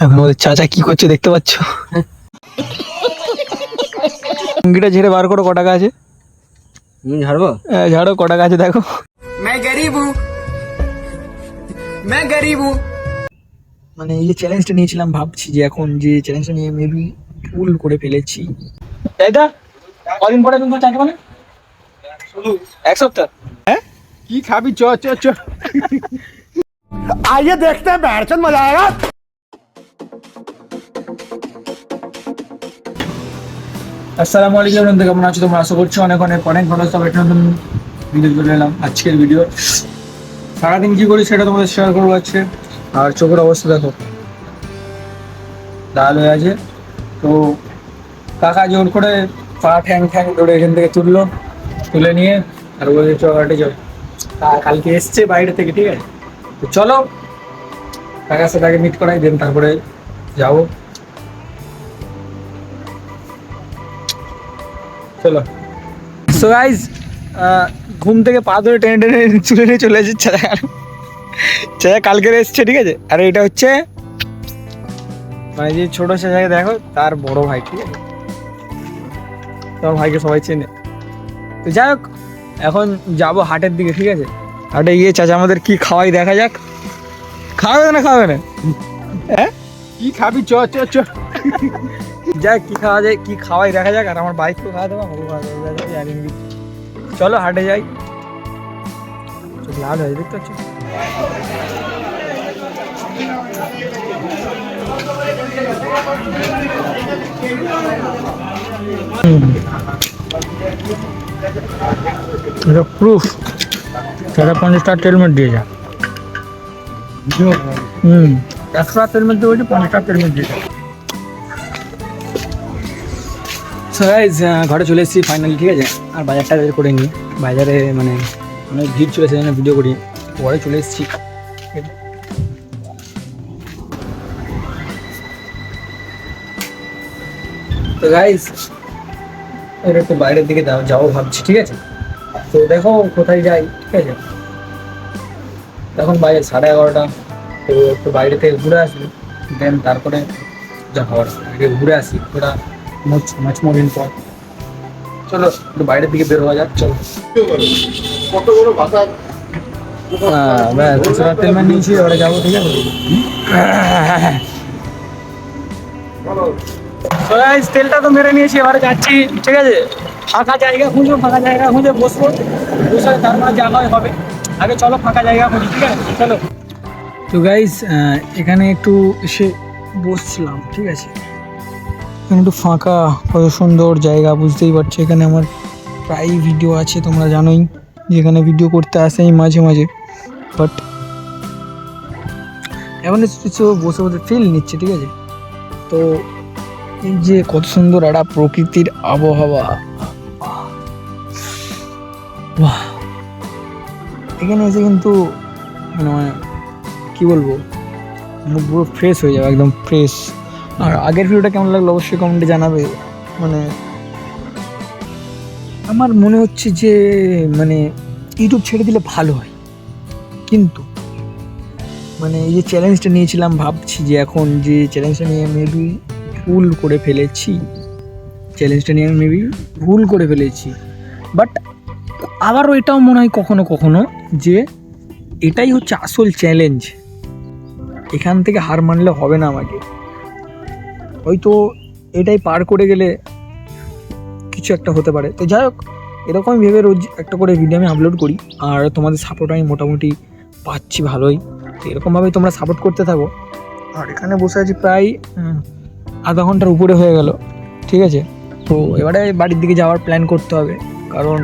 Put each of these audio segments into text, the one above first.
এখন আমাদের চাচা কি করছে দেখতে পাচ্ছ? লুঙ্গিটা ঝেড়ে বার করো ক টাকা আছে ঝাড়বো? হ্যাঁ ঝাড়ো ক টাকা আছে দেখো মানে এই যে চ্যালেঞ্জটা নিয়েছিলাম ভাবছি যে এখন যে চ্যালেঞ্জটা নিয়ে মেবি ভুল করে ফেলেছি। তাই দা কদিন পরে তুমি চাকরি মানে এক সপ্তাহ। হ্যাঁ? কি খাবি? চ চ চ। আইয়ে দেখতে হ্যাঁ মজা আয়া আসসালামু আলাইকুম বন্ধু কেমন আছো তোমরা? আশা করছ অনেক অনেক অনেক ভালো সব একটা নতুন ভিডিও চলে এলাম আজকের ভিডিও সারাদিন কি করি সেটা তোমাদের শেয়ার করব আজকে। আর চোখের অবস্থা দেখো। লাল হয়ে আছে। তো কাকা জোর করে পা ঠ্যাং ঠ্যাং ধরে এখান থেকে তুললো। তুলে নিয়ে আর বলে চল কা- কালকে এসছে বাইরে থেকে, ঠিক আছে? তো চলো। কাকার সাথে আগে মিট করাই দেন তারপরে যাব। চলো। সো গাইজ ঘুম থেকে পা ধরে টেনে টেনে চুলে নিয়ে চলে এসেছে। চাচা চাচা কালকের এসছে, ঠিক আছে? আর এটা হচ্ছে মানে যে ছোট চাচাকে দেখো, তার বড় ভাই, ঠিক আছে? তোমার ভাইকে সবাই চেনে। তো যাই হোক, এখন যাব হাটের দিকে, ঠিক আছে? হাটে গিয়ে চাচা আমাদের কি খাওয়াই দেখা যাক। খাওয়াবে না খাওয়াবে না? হ্যাঁ? কি খাবি? চ চ চ। যাক কি খাওয়া যায় কি খাওয়াই দেখা যাক আর আমার বাইককেও খাওয়া দেবো আমাকেও খাওয়া দেবো দেখা যাক, জানি না। চলো হাটে যাই। চোখ লাল হয়ে দেখতে পাচ্ছ? এটা প্রুফ সেটা পঞ্চাশ টাকা তেলমেট দিয়ে যা। হুম। একশো টাকা তেলমেট দিয়ে বলছি পঞ্চাশ টাকা তেলমেট দিয়ে যা। সো গাইজ ঘরে চলে এসেছি ফাইনালি ঠিক আছে? আর বাজারটা করে নিই। বাজারে মানে অনেক ভিড় চলেছে জন্য ভিডিও করি। ঘরে চলে এসেছি। তো গাইজ এর একটু বাইরের দিকে যাব ভাবছি, ঠিক আছে? তো দেখো কোথায় যাই, ঠিক আছে? এখন বাজে সাড়ে এগারোটা, তো একটু বাইরে থেকে ঘুরে আসবি। দেন তারপরে যা হওয়ার, আগে ঘুরে আসি ওটা মাছ মাছ মরিন পর চলো একটু বাইরের দিকে বের হওয়া যাক চলো। কত বড় ভাষা হ্যাঁ নিয়েছি এবারে যাব ঠিক আছে? তেলটা তো মেরে নিয়েছি এবারে যাচ্ছি ঠিক আছে? ফাঁকা জায়গা খুঁজবো ফাঁকা জায়গা খুঁজে বসবো। বসে তারপরে যা হয় হবে। আগে চলো ফাঁকা জায়গা খুঁজি ঠিক আছে? চলো। তো গাইজ এখানে একটু এসে বসছিলাম ঠিক আছে? এখানে একটু ফাঁকা, কত সুন্দর জায়গা বুঝতেই পারছ। এখানে আমার প্রায় ভিডিও আছে, তোমরা জানোই, যেখানে ভিডিও করতে আসে মাঝে মাঝে। বাট এখন কিছু বসে বসে ফিল নিচ্ছে, ঠিক আছে? তো এই যে কত সুন্দর একটা প্রকৃতির আবহাওয়া। বাহ। এখানে এসে কিন্তু মানে কি বলব? মুখ পুরো ফ্রেশ হয়ে যাবে, একদম ফ্রেশ আর আগের ভিডিওটা কেমন লাগল অবশ্যই কমেন্টে জানাবে। মানে আমার মনে হচ্ছে যে মানে ইউটিউব ছেড়ে দিলে ভালো হয়। কিন্তু মানে এই যে চ্যালেঞ্জটা নিয়েছিলাম, ভাবছি যে এখন যে চ্যালেঞ্জটা নিয়ে মেবি ভুল করে ফেলেছি চ্যালেঞ্জটা নিয়ে মেবি ভুল করে ফেলেছি। বাট আবারও এটাও মনে হয় কখনো কখনো যে এটাই হচ্ছে আসল চ্যালেঞ্জ এখান থেকে হার মানলে হবে না আমাকে। হয়তো এটাই পার করে গেলে কিছু একটা হতে পারে। তো যাই হোক এরকমই ভেবে রোজ একটা করে ভিডিও আমি আপলোড করি, আর তোমাদের সাপোর্ট আমি মোটামুটি পাচ্ছি ভালোই। তো এরকমভাবেই তোমরা সাপোর্ট করতে থাকো। আর এখানে বসে আছি প্রায় আধা ঘণ্টার উপরে হয়ে গেল, ঠিক আছে? তো এবারে বাড়ির দিকে যাওয়ার প্ল্যান করতে হবে, কারণ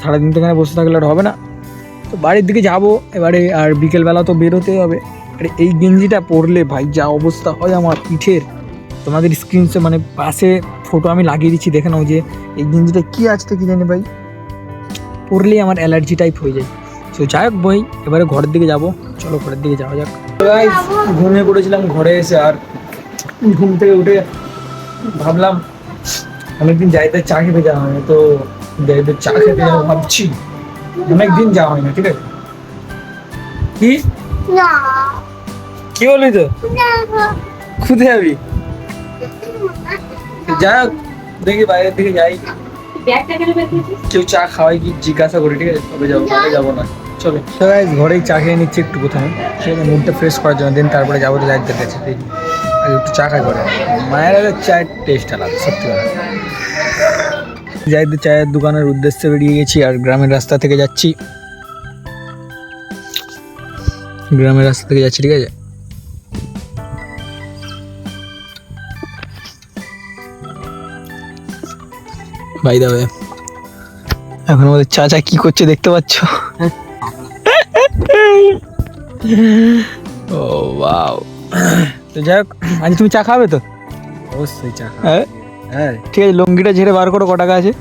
সারাদিন তো এখানে বসে থাকলে আর হবে না। তো বাড়ির দিকে যাব, এবারে আর বিকেলবেলা তো বেরোতেই হবে। আর এই গেঞ্জিটা পরলে ভাই যা অবস্থা হয় আমার পিঠের। তোমাদের স্ক্রিনশে মানে পাশে ফটো আমি লাগিয়ে দিচ্ছি, দেখে নাও যে এই গেঞ্জিটা কী আছে কি জানি ভাই। পরলেই আমার অ্যালার্জি টাইপ হয়ে যায়। তো যাই হোক ভাই, এবারে ঘরের দিকে যাব। চলো ঘরের দিকে যাওয়া যাক। ঘুমিয়ে পড়েছিলাম, ঘরে এসে আর ঘুম থেকে উঠে ভাবলাম অনেকদিন যাইতে চা খেতে যাওয়া হয়নি, তো যাইতে চা খেতে যাব ভাবছি। অনেকদিন যাওয়া হয় না ঠিক আছে? কি? না। কি বলবি তো? খুদে যাবি যাই হোক দেখি বাইরের দিকে যাই। কেউ চা খাওয়াই কি জিজ্ঞাসা করি ঠিক আছে? তবে যাব তবে যাব না। চলো। তো guys, ঘরেই চা খেয়ে নিচ্ছি একটু প্রথমে। ঠিক আছে মুডটা ফ্রেশ করার জন্য। দেন তারপরে যাব তো যাইতে কাছে। একটু চা খাই করে মায়ের চায়ের টেস্ট আলাদা সত্যি কথা। যাইতে চায়ের দোকানের উদ্দেশ্যে বেরিয়ে গেছি আর গ্রামের রাস্তা থেকে যাচ্ছি। গ্রামের রাস্তা থেকে যাচ্ছি ঠিক আছে? ভাই দাবে এখন আমাদের চাচা কি করছে দেখতে পাচ্ছ? ও বাও তো যাই হোক আজ তুমি চা খাবে তো? অবশ্যই চা হ্যাঁ? হ্যাঁ। ঠিক আছে লুঙ্গিটা ঝেড়ে বার করো ক টাকা আছে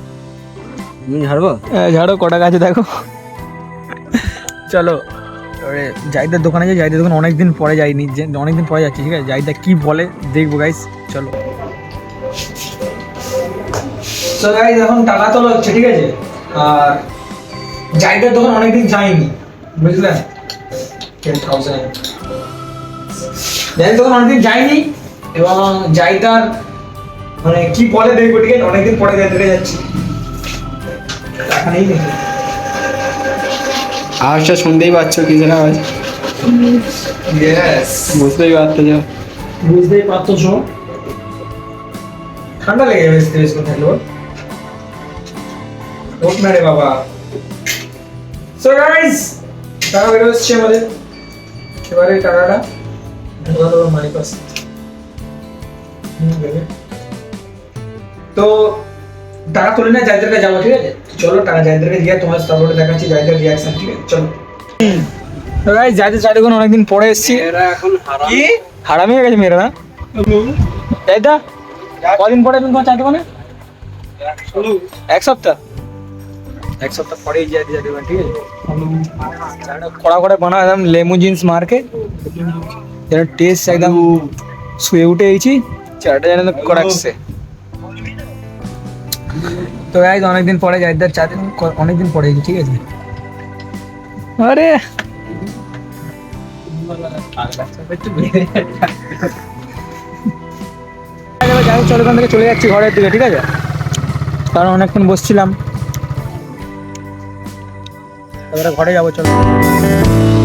তুমি ঝাড়বো? হ্যাঁ, ঝাড়ো ক টাকা আছে দেখো। চলো। এবারে জাইদার দোকানে যাই জাইদার দোকান অনেকদিন পরে যাইনি যে অনেকদিন পরে যাচ্ছি ঠিক আছে? জাইদা কি বলে দেখব গাইস চলো। তো গাইস এখন টাকা তোলা হচ্ছে ঠিক আছে? আর জাইদার দোকান অনেকদিন যাইনি বুঝলেন টেন থাউজেন্ড জাইদার দোকান অনেকদিন যাইনি এবং জাইদার মানে কি বলে দেখব ঠিক আছে? অনেকদিন পরে জাইদাকে যাচ্ছি। টাকা নেই নাকি? আওয়াজটা শুনতেই পাচ্ছ কিসের আওয়াজ? ইয়েস বুঝতেই পারতো যাও। বুঝতেই পারতো শো ঠান্ডা লেগে করে থাকলে না রে বাবা। সো গাইস টাকা বেরো এসছে আমাদের। এবারে টাকাটা ঢোকা দেবো মানি পাস তো টাকা তুলে না জায়দের কাছে যাব ঠিক আছে? চলো টাকা জায়দের কাছে গিয়ে তোমার তারপরে দেখাচ্ছি জায়দের রিয়াকশন ঠিক আছে? চলো। গাইস অনেকদিন পরে এসেছি। এরা এখন হারাম। হারামি হয়ে গেছে মেয়েরা না? তাই তো কদিন পরে তুমি তোমার চার দোকানে এক সপ্তাহ? এক সপ্তাহ পরেই যাই দিয়ে দেবেন ঠিক আছে? কড়া করে বানা একদম লেমু জিন্স মার্কে। যেন টেস্ট একদম শুয়ে উঠে গেছি চাটা যেন কড়াচ্ছে তো গাইজ অনেকদিন পরে যাইদার চা দিন অনেকদিন পরে ঠিক আছে? আরে! যাই হোক, চলো থেকে চলে যাচ্ছি ঘরের দিকে ঠিক আছে? কারণ অনেকক্ষণ বসছিলাম। এবারে ঘরে যাব চলো।